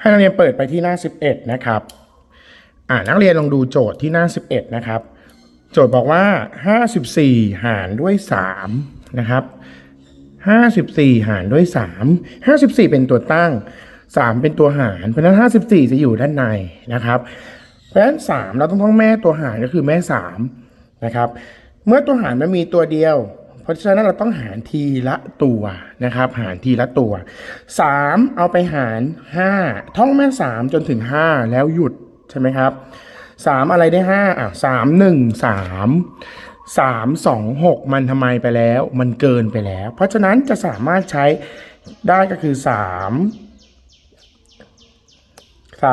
ให้นักเรียนเปิดไปที่หน้า 11 นะครับอ่านักเรียนลองดูโจทย์ที่หน้า 11 นะครับ โจทย์บอกว่า 54 หารด้วย 3 นะครับ 54 หารด้วย 3 54 เป็นตัวตั้ง 3 เป็นตัวหาร เพราะฉะนั้น 54 จะอยู่ด้านในนะครับ เพราะฉะนั้น 3 เราต้องท่องแม่ตัวหารก็คือแม่ 3 นะครับ เมื่อตัวหารมันมีตัวเดียว ราะฉะนั้นเราต้องหารทีละตัวนะครับ หารทีละตัว 3 เอาไปหาร 5 ท่องแม่ 3 จนถึง 5 แล้วหยุดใช่ไหมครับ 3 อะไรได้ 5อะ3 1 3 3 2 6 มันทำไมไปแล้ว มันเกินไปแล้ว เพราะฉะนั้นจะสามารถใช้ได้ก็คือ 3 3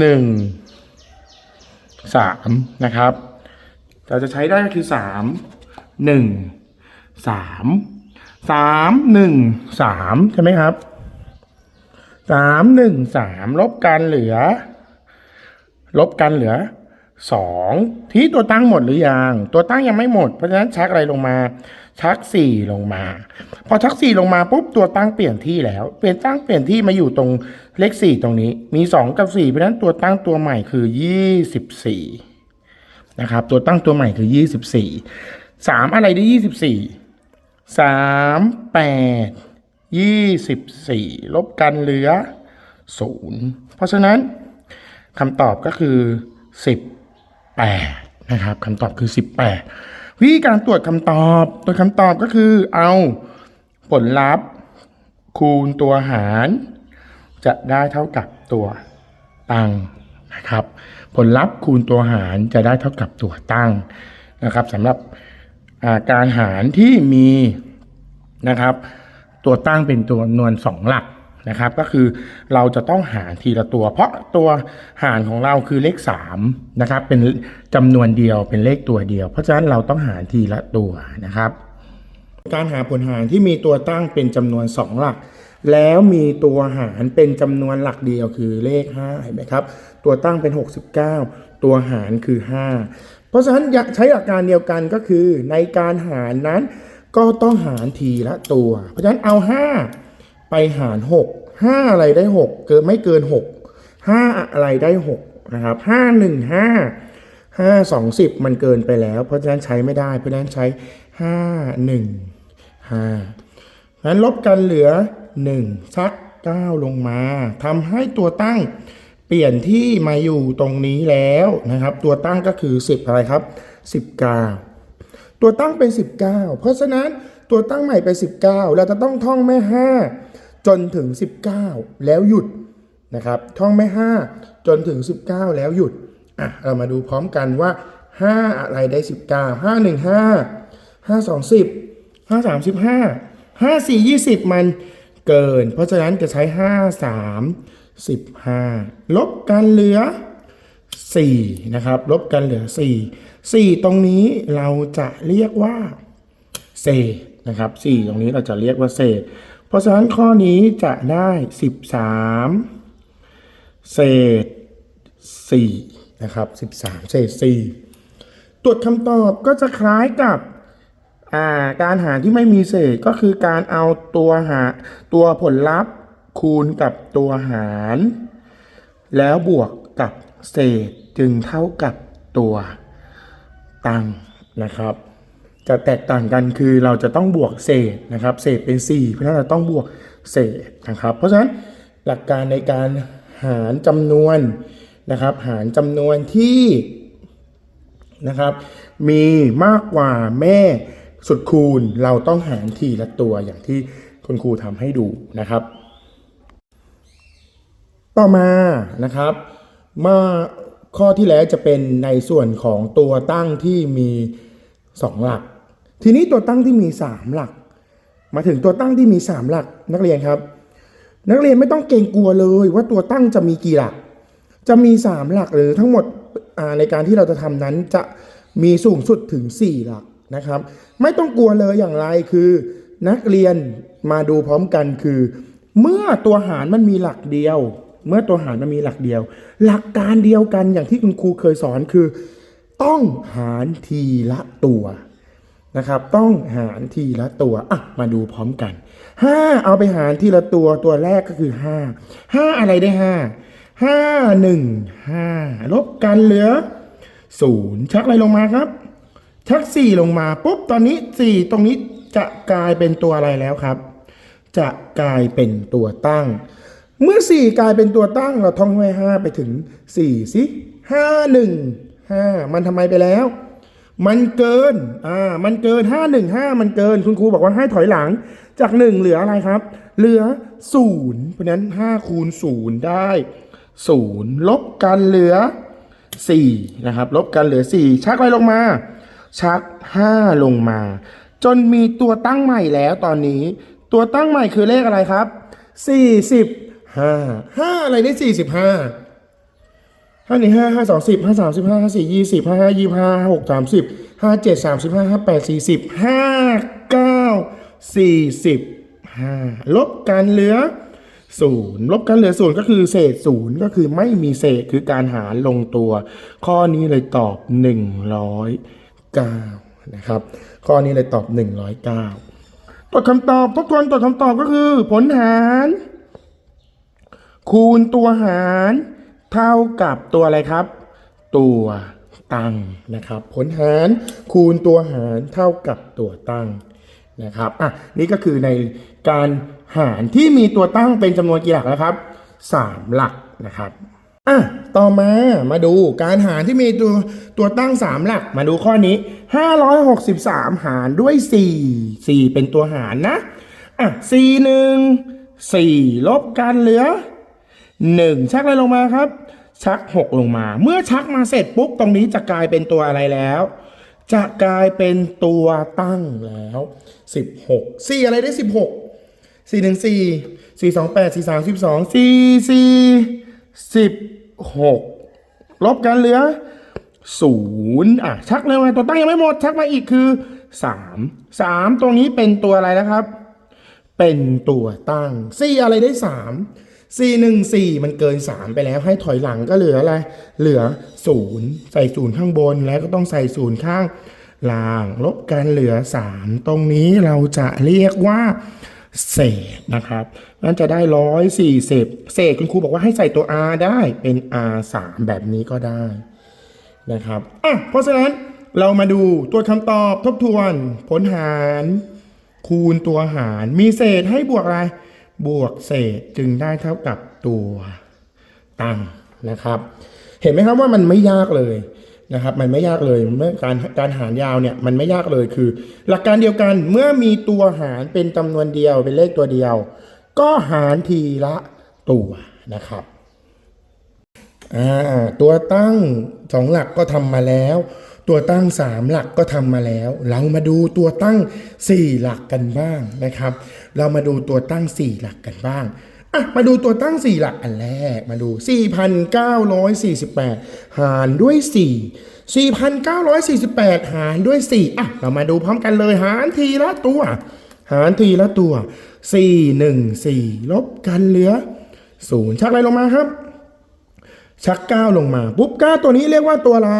1 3 นะครับ เราจะใช้ได้ก็คือ3 1 3 3 1 3ใช่ไหมครับ3 1 3ลบกันเหลือ ลบกันเหลือ2ที่ตัวตั้งหมดหรือยัง ตัวตั้งยังไม่หมด เพราะฉะนั้นชักอะไรลงมา ชัก4ลงมา พอชัก4ลงมาปุ๊บตัวตั้งเปลี่ยนที่แล้ว เปลี่ยนตั้งเปลี่ยนที่มาอยู่ตรงเลข4ตรงนี้ มี2กับ4เพราะฉะนั้นตัวตั้งตัวใหม่คือ24 นะครับ ตัวตั้งตัวใหม่คือ 24 3 อะไรได้ 24 3 8 24 ลบกันเหลือ 0 เพราะฉะนั้นคำตอบก็คือ 18 นะครับคำตอบคือ 18 วิธีการตรวจคำตอบ ตรวจคำตอบก็คือเอาผลลัพธ์ คูณตัวหาร จะได้เท่ากับตัวตั้ง นะครับ ผลลัพธ์คูณตัวหารจะได้เท่ากับตัวตั้งนะครับสำหรับาการหารที่มีนะครับ ตัวตั้งเป็นตัวนวนสองหลักนะครับ ก็คือเราจะต้องหารทีละตัว เพราะตัวหารของเราคือเลข3นะครับเป็นจำนวนเดียวเป็นเลขตัวเดียว เพราะฉะนั้นเราต้องหารทีละตัวนะครับ การหาผลหารที่มีตัวตั้งเป็นจำนวน 2 หลัก แล้วมีตัวหารเป็นจำนวนหลักเดียวคือเลข5เห็นไหมครับ ตัวตั้งเป็น 69 ตัวหารคือ 5 เพราะฉะนั้นใช้หลักการเดียวกันก็คือในการหารนั้นก็ต้องหารทีละตัว เพราะฉะนั้นเอา 5 ไปหาร 6 5 อะไรได้ 6 เกินไม่เกิน 6 5 อะไรได้ 6 นะครับ 5 1 5ห้าสองสิบมันเกินไปแล้ว เพราะฉะนั้นใช้ไม่ได้ เพราะฉะนั้นใช้ห้า ห้างั้นลบกันเหลือหนึ่งซักเก้าลงมาทำให้ตัวตั้งเปลี่ยนที่มาอยู่ตรงนี้แล้วนะครับ ตัวตั้งก็คือสิบอะไรครับสิบเก้าตัวตั้งเป็นสิบเก้าเพราะฉะนั้นตัวตั้งใหม่เป็นสิบเก้าเราจะต้องท่องแม่ห้าจนถึงสิบเก้าแล้วหยุดนะครับ ท่องไม่ห้าจนถึง 19 แล้วหยุดอะเรามาดูพร้อมกันว่า 5 อะไรได้ 19 5 1 5 5 2 10 5 3 15 5 4 20มันเกิน เพราะฉะนั้นจะใช้5 3 15ลบกันเหลือ4นะครับลบกันเหลือ4 4ตรงนี้เราจะเรียกว่าเศษนะครับ4ตรงนี้เราจะเรียกว่าเศษ เพราะฉะนั้นข้อนี้จะได้13เศษ4นะครับ13เศษ4ตรวจคำตอบก็จะคล้ายกับ อ่าการหารที่ไม่มีเศษก็คือการเอาตัวหาตัวผลลัพธ์คูณกับตัวหาร แล้วบวกกับเศษจึงเท่ากับตัวตังนะครับ จะแตกต่างกันคือเราจะต้องบวกเศษนะครับ เศษเป็น 4 เพราะฉะนั้นเราต้องบวกเศษนะครับ เพราะฉะนั้นหลักการในการหารจำนวนนะครับ หารจำนวนที่นะครับ มีมากกว่าแม่ สุดคูณเราต้องหารทีละตัวอย่างที่คุณครูทำให้ดูนะครับ ต่อมานะครับมื่อข้อที่แล้วจะเป็นในส่วนของตัวตั้งที่มี 2 หลัก ทีนี้ตัวตั้งที่มี 3 หลัก มาถึงตัวตั้งที่มี 3 หลักนักเรียนครับ นักเรียนไม่ต้องเกรงกลัวเลยว่าตัวตั้งจะมีกี่หลัก จะมี 3 หลักหรือทั้งหมดในการที่เราจะทำนั้นจะมีสูงสุดถึง 4 หลัก นะครับ ไม่ต้องกลัวเลยอย่างไรคือนักเรียนมาดูพร้อมกันคือ เมื่อตัวหารมันมีหลักเดียว เมื่อตัวหารมันมีหลักเดียว หลักการเดียวกันอย่างที่คุณครูเคยสอนคือ ต้องหารทีละตัวนะครับ ต้องหารทีละตัวอะมาดูพร้อมกันห้าเอาไปหารทีละตัวตัวแรกก็คือห้าห้าอะไรได้ห้าห้าหนึ่งห้าลบกันเหลือศูนย์ชักอะไรลงมาครับ ชักสี่ลงมาปุ๊บตอนนี้สี่ตรงนี้จะกลายเป็นตัวอะไรแล้วครับ จะกลายเป็นตัวตั้ง เมื่อสี่กลายเป็นตัวตั้งเราท่องไว้ห้าไปถึงสี่สิห้าหนึ่งห้ามันทำไมไปแล้ว มันเกินอ่ามันเกินห้าหนึ่งห้ามันเกิน คุณครูบอกว่าให้ถอยหลังจากหนึ่งเหลืออะไรครับ เหลือศูนย์เพราะนั้นห้าคูณศูนย์ได้ศูนย์ลบกันเหลือสี่นะครับ ลบกันเหลือสี่ชักไรลงมา ชักห้าลงมา จนมีตัวตั้งใหม่แล้วตอนนี้ ตัวตั้งใหม่คือเลขอะไรครับสี่สิบห้าห้าอะไรได้สี่สิบห้าห้าหนึ่งห้าห้าสองสิบห้าสามสิบห้าห้าสี่ยี่สิบห้าห้ายี่ห้าห้าหกสามสิบห้าเจ็ดสามสิบห้าห้าแปดสี่สิบห้าเก้าสี่สิบห้าลบกันเหลือศูนย์ลบกันเหลือศูนย์ก็คือเศษศูนย์ก็คือไม่มีเศษคือการหารลงตัว ข้อนี้เลยตอบหนึ่งร้อย เก้านะครับข้อนี้เลยตอบหนึ่งร้อยเก้าตัวคำตอบทบทวนตัวคำตอบก็คือ ผลหาร คูณตัวหาร เท่ากับตัวอะไรครับ ตัวตั้งนะครับ ผลหารคูณตัวหารเท่ากับตัวตั้งนะครับอะนี่ก็คือในการหารที่มีตัวตั้งเป็นจำนวนกี่หลักนะครับสามหลักนะครับ อะ ต่อมา มาดูการหารที่มีตัวตัวตั้งสามหลัก มาดูข้อนี้ 563 หารด้วย 4 4 เป็นตัวหารนะ อะ4หนึ่ง4ลบกันเหลือหนึ่งชักอะไรลงมาครับ ชักหกลงมา เมื่อชักมาเสร็จปุ๊บ ตรงนี้จะกลายเป็นตัวอะไรแล้ว จะกลายเป็นตัวตั้งแล้วสิบหกสี่อะไรได้สิบหกสี่หนึ่งสี่สี่สอง หกลบกันเหลือศูนย์อะ ชักเลยมาตัวตั้งยังไม่หมด ชักมาอีกคือสามสามตรงนี้เป็นตัวอะไรนะครับ เป็นตัวตั้งสี่อะไรได้สามสี่หนึ่งสี่มันเกินสามไปแล้วให้ถอยหลังก็เหลืออะไร เหลือศูนย์ใส่ศูนย์ข้างบนแล้วก็ต้องใส่ศูนย์ข้างล่าง ลบกันเหลือสามตรงนี้เราจะเรียกว่า เศษนะครับนั่นจะได้ร้อยสี่สิบเศษคุณครูบอกว่าให้ใส่ตัว r ได้เป็น r สามแบบนี้ก็ได้นะครับอะเพราะฉะนั้นเรามาดูตัวคำตอบทบทวน ผลหาร คูณตัวหาร มีเศษให้บวกอะไร บวกเศษจึงได้เท่ากับตัวตั้งนะครับ เห็นไหมครับว่ามันไม่ยากเลย นะครับมันไม่ยากเลยเมื่อการการหารยาวเนี่ยมันไม่ยากเลยคือ หลักการเดียวกันเมื่อมีตัวหารเป็นจำนวนเดียวเป็นเลขตัวเดียว ก็หารทีละตัวนะครับอ่าตัวตั้งสองหลักก็ทำมาแล้ว ตัวตั้งสามหลักก็ทำมาแล้ว เรามาดูตัวตั้งสี่หลักกันบ้างนะครับ เรามาดูตัวตั้งสี่หลักกันบ้าง อะมาดูตัวตั้งสี่หลักอันแรกมาดู 4,948 หารด้วย 4 4,948 หารด้วย 4 อะ เรามาดูพร้อมกันเลยหารทีละตัว หารทีละตัว 4 1 4 ลบกันเหลือศูนย์ชักอะไรลงมาครับ ชักก้าลงมา ปุ๊บก้าตัวนี้เรียกว่าตัวอะไร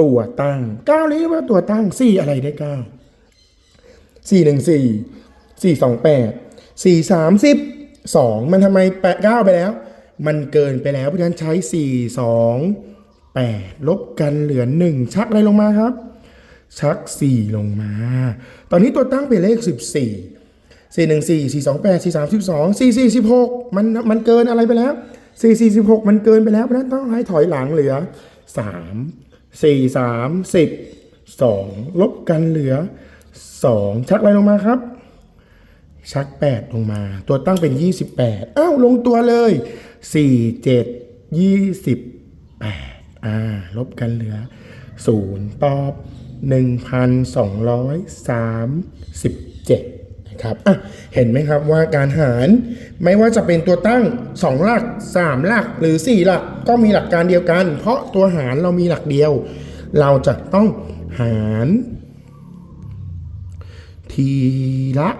ตัวตั้งก้าเรียกว่าตัวตั้งสี่อะไรได้เก้าสี่หนึ่งสี่สี่ส องแปดสี่สามสิบสองมันทำไมแปดเก้าไปแล้ว มันเกินไปแล้ว เพราะฉะนั้นใช้สี่สองแปดลบกันเหลือหนึ่งชักอะไรลงมาครับ ชักสี่ลงมา ตอนนี้ตัวตั้งเป็นเลขสิบสี่สี่หนึ่งสี่สี่สองแปดสี่สามสิบสองสี่สี่สิบหกมันมันเกินอะไรไปแล้วสี่สี่สิบหกมันเกินไปแล้วเพราะฉะนั้นต้องให้ถอยหลังเหลือสามสี่สามสิบสองลบกันเหลือสองชักอะไรลงมาครับ ชักแปดลงมา ตัวตั้งเป็นยี่สิบแปดอ้าว ลงตัวเลยสี่เจ็ดยี่สิบแปดอ่า ลบกันเหลือศูนย์ตอบหนึ่งพันสองร้อยสามสิบเจ็ดนะครับ อะ เห็นไหมครับว่าการหารไม่ว่าจะเป็นตัวตั้ง 2 หลัก 3 หลักหรือ 4 หลักก็มีหลักการเดียวกัน เพราะตัวหารเรามีหลักเดียว เราจะต้องหาร ทีละ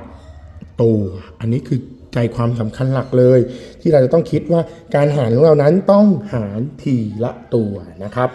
ตัวอันนี้คือใจความสำคัญหลักเลย ที่เราจะต้องคิดว่าการหารของเรานั้นต้องหารทีละตัวนะครับ